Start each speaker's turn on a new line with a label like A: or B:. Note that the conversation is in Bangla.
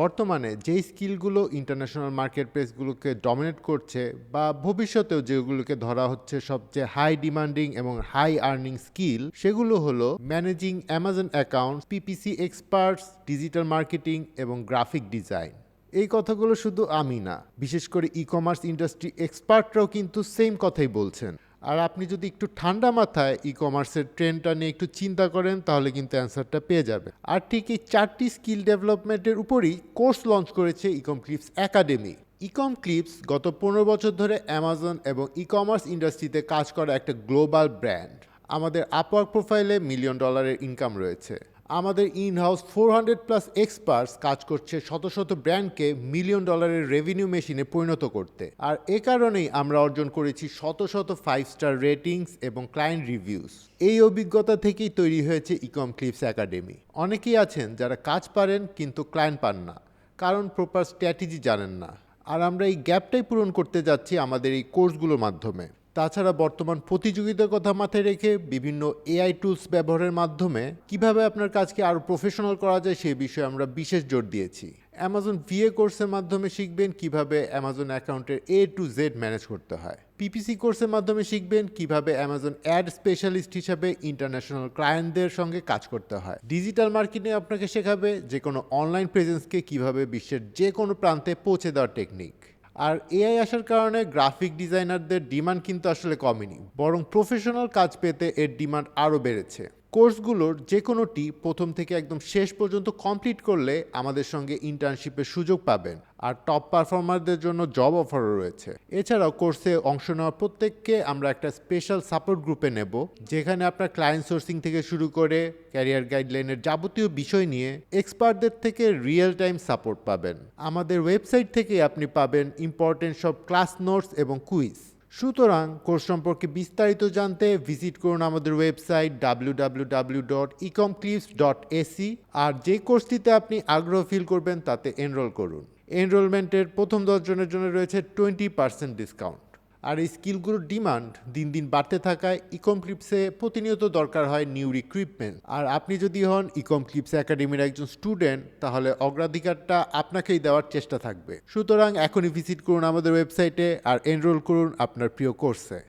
A: বর্তমানে যেই স্কিলগুলো ইন্টারন্যাশনাল মার্কেট প্লেসগুলোকে ডমিনেট করছে বা ভবিষ্যতেও যেগুলোকে ধরা হচ্ছে সবচেয়ে হাই ডিমান্ডিং এবং হাই আর্নিং স্কিল সেগুলো হলো managing Amazon account PPC experts digital marketing এবং গ্রাফিক ডিজাইন এই কথাগুলো শুধু আমি না, বিশেষ করে ই কমার্স ইন্ডাস্ট্রি এক্সপার্টরাও কিন্তু সেম কথাই বলছেন। আর আপনি যদি একটু ঠান্ডা মাথায় ই কমার্সের ট্রেন্ডটা নিয়ে একটু চিন্তা করেন, তাহলে কিন্তু অ্যান্সারটা পেয়ে যাবে আর ঠিক এই চারটি স্কিল ডেভেলপমেন্টের উপরই কোর্স লঞ্চ করেছে ecom clips academy ecom clips গত পনেরো বছর ধরে অ্যামাজন এবং ই কমার্স ইন্ডাস্ট্রিতে কাজ করা একটা গ্লোবাল ব্র্যান্ড আমাদের আপওয়ার্ক প্রোফাইলে মিলিয়ন ডলারের ইনকাম রয়েছে। আমাদের in house four hundred plus experts কাজ করছে শত শত ব্র্যান্ডকে মিলিয়ন ডলারের রেভিনিউ মেশিনে পরিণত করতে। আর এ কারণেই আমরা অর্জন করেছি শত শত ফাইভ স্টার রেটিংস এবং ক্লায়েন্ট রিভিউস এই অভিজ্ঞতা থেকেই তৈরি হয়েছে ইকম ক্লিপস একাডেমি অনেকেই আছেন যারা কাজ পারেন কিন্তু ক্লায়েন্ট পান না, কারণ প্রপার স্ট্র্যাটেজি জানেন না। আর আমরা এই গ্যাপটাই পূরণ করতে যাচ্ছি আমাদের এই কোর্সগুলোর মাধ্যমে। তাছাড়া বর্তমান প্রতিযোগিতার কথা মাথায় রেখে বিভিন্ন এআই টুলস ব্যবহারের মাধ্যমে কীভাবে আপনার কাজকে আরও প্রফেশনাল করা যায় সেই বিষয়ে আমরা বিশেষ জোর দিয়েছি। অ্যামাজন ভিএ কোর্সের মাধ্যমে শিখবেন কীভাবে অ্যামাজন অ্যাকাউন্টের এ টু জেড ম্যানেজ করতে হয়। পিপিসি কোর্সের মাধ্যমে শিখবেন কীভাবে অ্যামাজন অ্যাড স্পেশালিস্ট হিসাবে ইন্টারন্যাশনাল ক্লায়েন্টদের সঙ্গে কাজ করতে হয়। ডিজিটাল মার্কেটিং আপনাকে শেখাবে যে কোনো অনলাইন প্রেজেন্সকে কীভাবে বিশ্বের যে কোনো প্রান্তে পৌঁছে দেওয়ার টেকনিক আর এআই আসার কারণে গ্রাফিক ডিজাইনারদের ডিমান্ড কিন্তু আসলে কমেনি, বরং প্রফেশনাল কাজ পেতে এর ডিমান্ড আরও বেড়েছে। কোর্সগুলোর যে কোনোটি প্রথম থেকে একদম শেষ পর্যন্ত কমপ্লিট করলে আমাদের সঙ্গে ইন্টার্নশিপের সুযোগ পাবেন। আর টপ পারফর্মারদের জন্য জব অফারও রয়েছে। এছাড়াও কোর্সে অংশ নেওয়া প্রত্যেককে আমরা একটা স্পেশাল সাপোর্ট গ্রুপে নেব, যেখানে আপনার ক্লায়েন্ট সোর্সিং থেকে শুরু করে ক্যারিয়ার গাইডলাইনের যাবতীয় বিষয় নিয়ে এক্সপার্টদের থেকে রিয়েল টাইম সাপোর্ট পাবেন। আমাদের ওয়েবসাইট থেকে আপনি পাবেন ইম্পর্টেন্ট সব ক্লাস নোটস এবং কুইজ। সুতরাং কোর্স সম্পর্কে বিস্তারিত জানতে ভিজিট করুন আমাদের website W dot ecom dot A C যে কোর্সটিতে আপনি আগ্রহ ফিল করবেন তাতে এনরোল করুন। এনরোলমেন্টের প্রথম দশজনের জন্য রয়েছে টোয়েন্টি পার্সেন্ট ডিসকাউন্ট আর এই স্কিলগুলোর ডিমান্ড দিন দিন বাড়তে থাকায় ইকম ক্লিপসে প্রতিনিয়ত দরকার হয় নিউ রিক্রুটমেন্ট আর আপনি যদি হন ইকম ক্লিপস একাডেমির একজন স্টুডেন্ট, তাহলে অগ্রাধিকারটা আপনাকেই দেওয়ার চেষ্টা থাকবে। সুতরাং এখনই ভিজিট করুন আমাদের ওয়েবসাইটে আর এনরোল করুন আপনার প্রিয় কোর্সে।